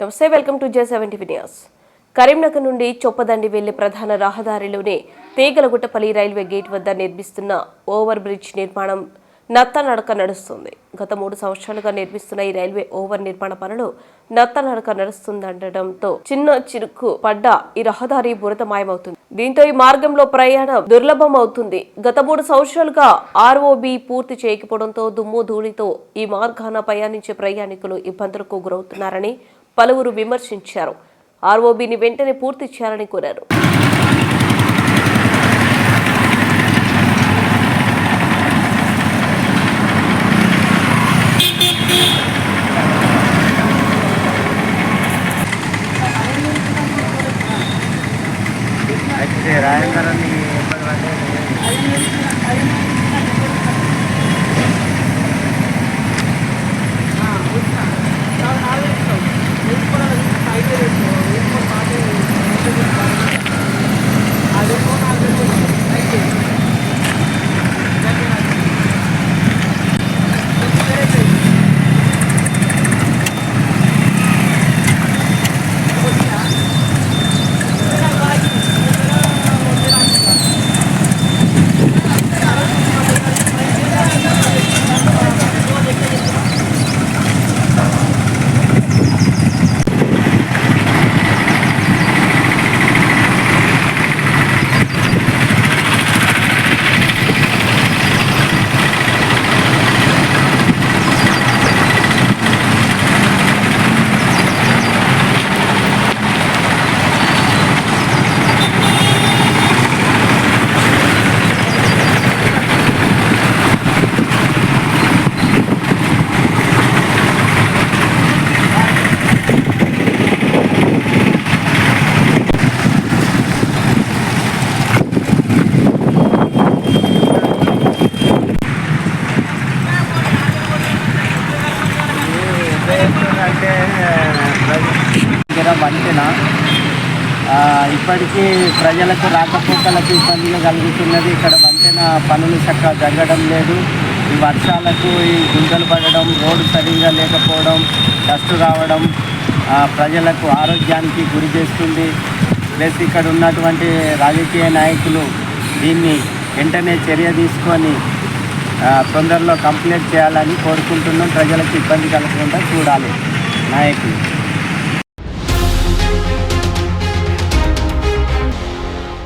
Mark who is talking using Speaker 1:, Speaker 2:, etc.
Speaker 1: నమస్తే welcome to J seventy news. Karimnagar నుండి చొప్పదండి వెళ్ళే ప్రధాన రహదారిలోనే తీగలగుట్టపల్లి రైల్వే గేట్ వద్ద నిర్మిస్తున్న ఓవర్ బ్రిడ్జ్ నిర్మాణం నత్తనడక నడుస్తుంది. గత మూడు సంవత్సరాలుగా నిర్మిస్తున్న ఈ రైల్వే ఓవర్ నిర్మాణ పనులు నత్తనడక నడుస్తుందనడంతో చిన్న చిరుకు పడ్డ ఈ రహదారి బురదమాయమవుతుంది దీంతో ఈ మార్గంలో ప్రయాణం దుర్లభం అవుతుంది గత మూడు సంవత్సరాలుగా ఆర్ఓబి పూర్తి చేయకపోవడంతో దుమ్ము ధూళితో ఈ మార్గాన ప్రయాణించే ప్రయాణికులు ఇబ్బందులకు గురవుతున్నారని పలువురు విమర్శించారు. ఆర్ఓబిని వెంటనే పూర్తి చేయాలని కోరారు.
Speaker 2: అయితే రాయందరాన్ని ఇబ్బంది పడ్డాయి దగ్గర ఇప్పటికీ ప్రజలకు రాకపోకలకు ఇబ్బందులు కలుగుతున్నది. ఇక్కడ వంతెన పనులు చక్కగా జరగడం లేదు. ఈ వర్షాలకు ఈ గుంతలు పడడం రోడ్డు సరిగా లేకపోవడం డస్ట్ రావడం ప్రజలకు ఆరోగ్యానికి గురి చేస్తుంది. ప్లస్ ఇక్కడ ఉన్నటువంటి రాజకీయ నాయకులు దీన్ని వెంటనే చర్య తీసుకొని తొందరలో కంప్లీట్ చేయాలని కోరుకుంటున్నాం. ప్రజలకు ఇబ్బంది కలగకుండా చూడాలి నాయకులు.